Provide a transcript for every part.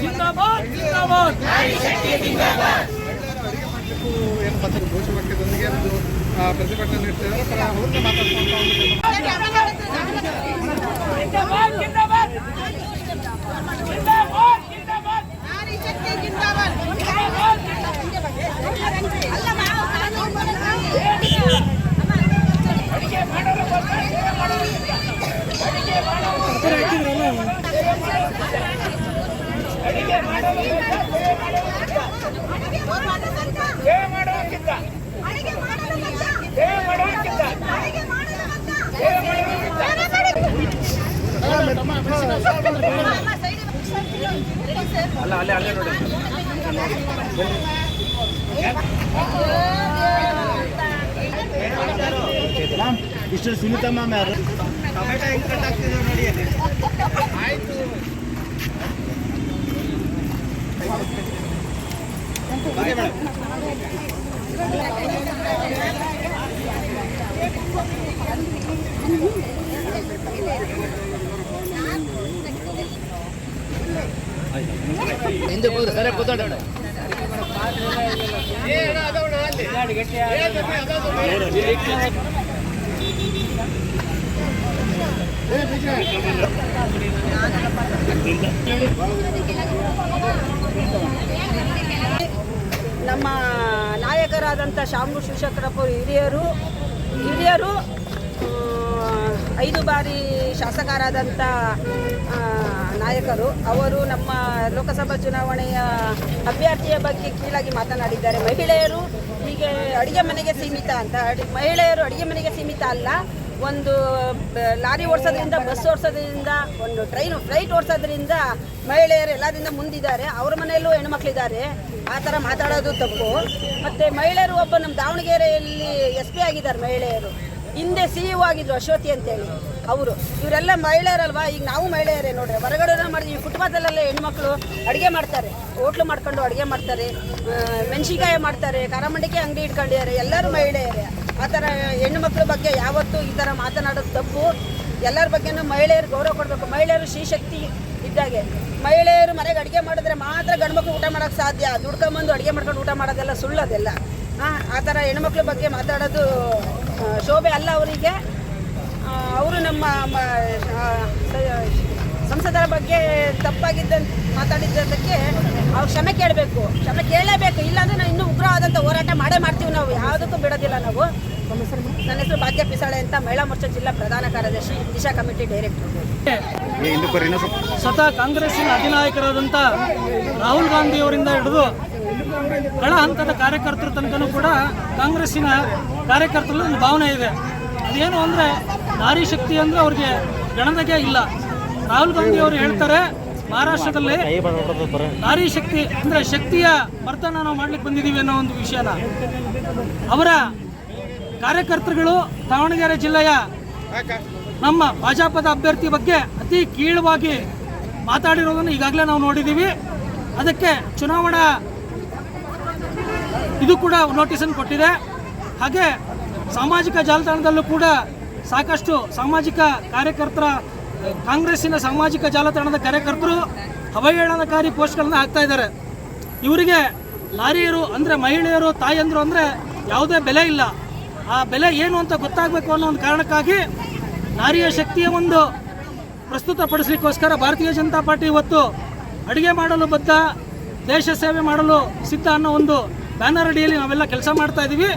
ಜಿಂದಾಬಾದ್ ಜಿಂದಾಬಾದ್. ಏನು ಘೋಷವಾಕ್ಯದೊಂದಿಗೆ ಒಂದು ಪ್ರತಿಭಟನೆ ನೀಡ್ತಿದ್ದಾರೆ ಪರ ಅವ್ರನ್ನ ಮಾತಾಡ್ಕೊಂತ ಒಂದು ಜಿಂದಾಬಾದ್ ಜಿಂದಾಬಾದ್ ಜಿಂದಾಬಾದ್ ಜಿಂದಾಬಾದ್ ನಾರಿ ಶಕ್ತಿ ಜಿಂದಾಬಾದ್ ಅಲ್ಲ ನಾವು ಅಡಿಗೆ ಮಾಡೋರು ಗೊತ್ತಾ? ಸೇವೆ ಮಾಡೋರು ಇಲ್ಲ. ಅಡಿಗೆ ಮಾಡೋರು ಅಡಿಗೆ ಅಲ್ಲೇ ಅಲ್ಲೇ ನೋಡಿ ಇಷ್ಟು ಸುನಿತಮ್ಮ ಸೇವೆ ಟೊಮೆಟೊ ಹೆಂಗ್ ಕಟ್ ಸೇವೆ ನೋಡಿ ಮಿಸ್ಟರ್ இந்த குதிரை சரி குத்தாட ஏ ನಮ್ಮ ನಾಯಕರಾದಂಥ ಶಾಮು ಶಿವಶಂಕರಪ್ಪ ಹಿರಿಯರು ಹಿರಿಯರು ಐದು ಬಾರಿ ಶಾಸಕರಾದಂಥ ನಾಯಕರು. ಅವರು ನಮ್ಮ ಲೋಕಸಭಾ ಚುನಾವಣೆಯ ಅಭ್ಯರ್ಥಿಯ ಬಗ್ಗೆ ಕೀಳಾಗಿ ಮಾತನಾಡಿದ್ದಾರೆ. ಮಹಿಳೆಯರು ಹೀಗೆ ಅಡುಗೆ ಮನೆಗೆ ಸೀಮಿತ ಅಂತ. ಮಹಿಳೆಯರು ಅಡುಗೆ ಮನೆಗೆ ಸೀಮಿತ ಅಲ್ಲ. ಒಂದು ಲಾರಿ ಓಡಿಸೋದ್ರಿಂದ ಬಸ್ ಓಡಿಸೋದ್ರಿಂದ ಒಂದು ಟ್ರೈನ್ ಫ್ಲೈಟ್ ಓಡಿಸೋದ್ರಿಂದ ಮಹಿಳೆಯರು ಎಲ್ಲದಿಂದ ಮುಂದಿದ್ದಾರೆ. ಅವ್ರ ಮನೆಯಲ್ಲೂ ಹೆಣ್ಮಕ್ಳಿದ್ದಾರೆ. ಆ ಥರ ಮಾತಾಡೋದು ತಪ್ಪು. ಮತ್ತು ಮಹಿಳೆಯರು ಒಬ್ಬ ನಮ್ಮ ದಾವಣಗೆರೆಯಲ್ಲಿ ಎಸ್ ಪಿ ಆಗಿದ್ದಾರೆ ಮಹಿಳೆಯರು. ಹಿಂದೆ ಸಿ ಇ ಆಗಿದ್ರು ಅಶ್ವತಿ ಅಂತೇಳಿ ಅವರು. ಇವರೆಲ್ಲ ಮಹಿಳೆಯರಲ್ವಾ? ಈಗ ನಾವು ಮಹಿಳೆಯರೇ ನೋಡ್ರಿ. ಹೊರಗಡೆ ಮಾಡಿದ್ವಿ ಕುಟುಂಬದಲ್ಲೆಲ್ಲ ಹೆಣ್ಮಕ್ಳು ಅಡುಗೆ ಮಾಡ್ತಾರೆ. ಹೋಟ್ಲು ಮಾಡ್ಕೊಂಡು ಅಡುಗೆ ಮಾಡ್ತಾರೆ. ಮೆಣಸಿನ್ಕಾಯಿ ಮಾಡ್ತಾರೆ. ಕರಮಂಡಿಕೆ ಅಂಗಡಿ ಇಟ್ಕೊಂಡಿದ್ದಾರೆ. ಎಲ್ಲರೂ ಮಹಿಳೆಯರೇ. ಆ ಥರ ಹೆಣ್ಣು ಮಕ್ಕಳ ಬಗ್ಗೆ ಯಾವತ್ತೂ ಈ ಥರ ಮಾತನಾಡೋದು ತಪ್ಪು. ಎಲ್ಲರ ಬಗ್ಗೆನೂ ಮಹಿಳೆಯರು ಗೌರವ ಕೊಡಬೇಕು. ಮಹಿಳೆಯರು ಶ್ರೀಶಕ್ತಿ ಇದ್ದಾಗೆ. ಮಹಿಳೆಯರು ಮನೆಗೆ ಅಡುಗೆ ಮಾಡಿದ್ರೆ ಮಾತ್ರ ಗಂಡ್ಮಕ್ಳು ಊಟ ಮಾಡೋಕ್ಕೆ ಸಾಧ್ಯ. ದುಡ್ಕೊಂಬಂದು ಅಡುಗೆ ಮಾಡ್ಕೊಂಡು ಊಟ ಮಾಡೋದೆಲ್ಲ ಸುಳ್ಳೋದೆಲ್ಲ ಹಾಂ ಆ ಥರ ಹೆಣ್ಮಕ್ಳ ಬಗ್ಗೆ ಮಾತಾಡೋದು ಶೋಭೆ ಅಲ್ಲ ಅವರಿಗೆ. ಅವರು ನಮ್ಮ ಬಗ್ಗೆ ತಪ್ಪಾಗಿದ್ದಂತ ಮಾತಾಡಿದ್ದಕ್ಕೆ ಅವ್ರು ಕ್ಷಮೆ ಕೇಳಬೇಕು. ಕ್ಷಮೆ ಕೇಳಲೇಬೇಕು. ಇಲ್ಲಾಂದ್ರೆ ನಾವು ಇನ್ನೂ ಉಗ್ರವಾದಂಥ ಹೋರಾಟ ಮಾಡೇ ಮಾಡ್ತೀವಿ ನಾವು. ಯಾವುದಕ್ಕೂ ಬಿಡೋದಿಲ್ಲ ನಾವು. ನನ್ನ ಹೆಸರು ಭಾಗ್ಯ ಪಿಸಾಳೆ ಅಂತ ಮಹಿಳಾ ಮೋರ್ಚಾ ಜಿಲ್ಲಾ ಪ್ರಧಾನ ಕಾರ್ಯದರ್ಶಿ ದಿಶಾ ಕಮಿಟಿ ಡೈರೆಕ್ಟರ್. ಸ್ವತಃ ಕಾಂಗ್ರೆಸ್ಸಿನ ಅಧಿನಾಯಕರಾದಂಥ ರಾಹುಲ್ ಗಾಂಧಿ ಅವರಿಂದ ಹಿಡಿದು ಕೆಳ ಹಂತದ ಕಾರ್ಯಕರ್ತರ ತನಕನೂ ಕೂಡ ಕಾಂಗ್ರೆಸ್ಸಿನ ಕಾರ್ಯಕರ್ತರಲ್ಲಿ ಒಂದು ಭಾವನೆ ಇದೆ. ಅದೇನು ಅಂದರೆ ನಾರಿ ಶಕ್ತಿ ಅಂದರೆ ಅವ್ರಿಗೆ ಗಣನೆಗೆ ಇಲ್ಲ. ರಾಹುಲ್ ಗಾಂಧಿ ಅವರು ಹೇಳ್ತಾರೆ ಮಹಾರಾಷ್ಟ್ರದಲ್ಲಿ ನಾರಿ ಶಕ್ತಿ ಅಂದರೆ ಶಕ್ತಿಯ ವರ್ತನ ನಾವು ಮಾಡ್ಲಿಕ್ಕೆ ಬಂದಿದ್ದೀವಿ ಅನ್ನೋ ಒಂದು ವಿಷಯನ. ಅವರ ಕಾರ್ಯಕರ್ತರುಗಳು ದಾವಣಗೆರೆ ಜಿಲ್ಲೆಯ ನಮ್ಮ ಭಾಜಪದ ಅಭ್ಯರ್ಥಿ ಬಗ್ಗೆ ಅತಿ ಕೀಳವಾಗಿ ಮಾತಾಡಿರೋದನ್ನು ಈಗಾಗಲೇ ನಾವು ನೋಡಿದ್ದೀವಿ ಅದಕ್ಕೆ ಚುನಾವಣಾ ಇದು ಕೂಡ ನೋಟಿಸನ್ನು ಕೊಟ್ಟಿದೆ. ಹಾಗೆ ಸಾಮಾಜಿಕ ಜಾಲತಾಣದಲ್ಲೂ ಕೂಡ ಸಾಕಷ್ಟು ಸಾಮಾಜಿಕ ಕಾರ್ಯಕರ್ತರ ಕಾಂಗ್ರೆಸ್ಸಿನ ಸಾಮಾಜಿಕ ಜಾಲತಾಣದ ಕಾರ್ಯಕರ್ತರು ಅವಹೇಳನಕಾರಿ ಪೋಸ್ಟ್ಗಳನ್ನು ಹಾಕ್ತಾ ಇದ್ದಾರೆ. ಇವರಿಗೆ ಲಾರಿಯರು ಅಂದರೆ ಮಹಿಳೆಯರು, ತಾಯಂದರು ಅಂದರೆ ಯಾವುದೇ ಬೆಲೆ ಇಲ್ಲ. ಆ ಬೆಲೆ ಏನು ಅಂತ ಗೊತ್ತಾಗಬೇಕು ಅನ್ನೋ ಒಂದು ಕಾರಣಕ್ಕಾಗಿ ನಾರಿಯ ಶಕ್ತಿಯ ಒಂದು ಪ್ರಸ್ತುತಪಡಿಸಲಿಕ್ಕೋಸ್ಕರ ಭಾರತೀಯ ಜನತಾ ಪಾರ್ಟಿ ಇವತ್ತು ಅಡುಗೆ ಮಾಡಲು ಬದ್ಧ, ದೇಶ ಸೇವೆ ಮಾಡಲು ಸಿದ್ಧ ಅನ್ನೋ ಒಂದು ಬ್ಯಾನರ್ ಅಡಿಯಲ್ಲಿ ನಾವೆಲ್ಲ ಕೆಲಸ ಮಾಡ್ತಾ ಇದ್ದೀವಿ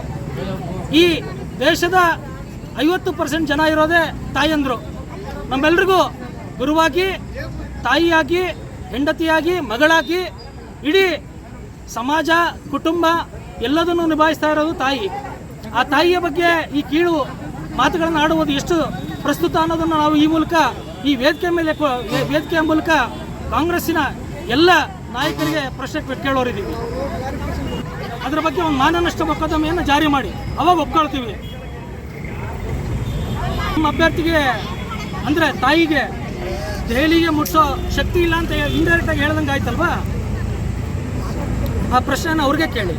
ಈ ದೇಶದ ಐವತ್ತು ಪರ್ಸೆಂಟ್ ಜನ ಇರೋದೇ ತಾಯಂದರು. ನಮ್ಮೆಲ್ರಿಗೂ ಗುರುವಾಗಿ, ತಾಯಿಯಾಗಿ, ಹೆಂಡತಿಯಾಗಿ, ಮಗಳಾಗಿ, ಇಡೀ ಸಮಾಜ, ಕುಟುಂಬ ಎಲ್ಲದನ್ನು ನಿಭಾಯಿಸ್ತಾ ಇರೋದು ತಾಯಿ. ಆ ತಾಯಿಯ ಬಗ್ಗೆ ಈ ಕೀಳು ಮಾತುಗಳನ್ನು ಆಡುವುದು ಎಷ್ಟು ಪ್ರಸ್ತುತ ಅನ್ನೋದನ್ನು ನಾವು ಈ ಮೂಲಕ, ಈ ವೇದಿಕೆ ಮೇಲೆ ವೇದಿಕೆಯ ಮೂಲಕ ಕಾಂಗ್ರೆಸ್ಸಿನ ಎಲ್ಲ ನಾಯಕರಿಗೆ ಪ್ರಶ್ನೆ ಕೇಳೋರಿದ್ದೀವಿ. ಅದರ ಬಗ್ಗೆ ಒಂದು ಮಾನನಷ್ಟ ಮೊಕದ್ದಮೆಯನ್ನು ಜಾರಿ ಮಾಡಿ. ಅವಾಗ ಒಪ್ಕೊಳ್ತೀವಿ. ನಮ್ಮ ಅಭ್ಯರ್ಥಿಗೆ ಅಂದರೆ ತಾಯಿಗೆ ದೆಹಲಿಗೆ ಮುಟ್ಸೋ ಶಕ್ತಿ ಇಲ್ಲ ಅಂತ ಇಂಡೈರೆಕ್ಟಾಗಿ ಹೇಳ್ದಂಗೆ ಆಯ್ತಲ್ವಾ? ಆ ಪ್ರಶ್ನೆನ ಅವ್ರಿಗೆ ಕೇಳಿ.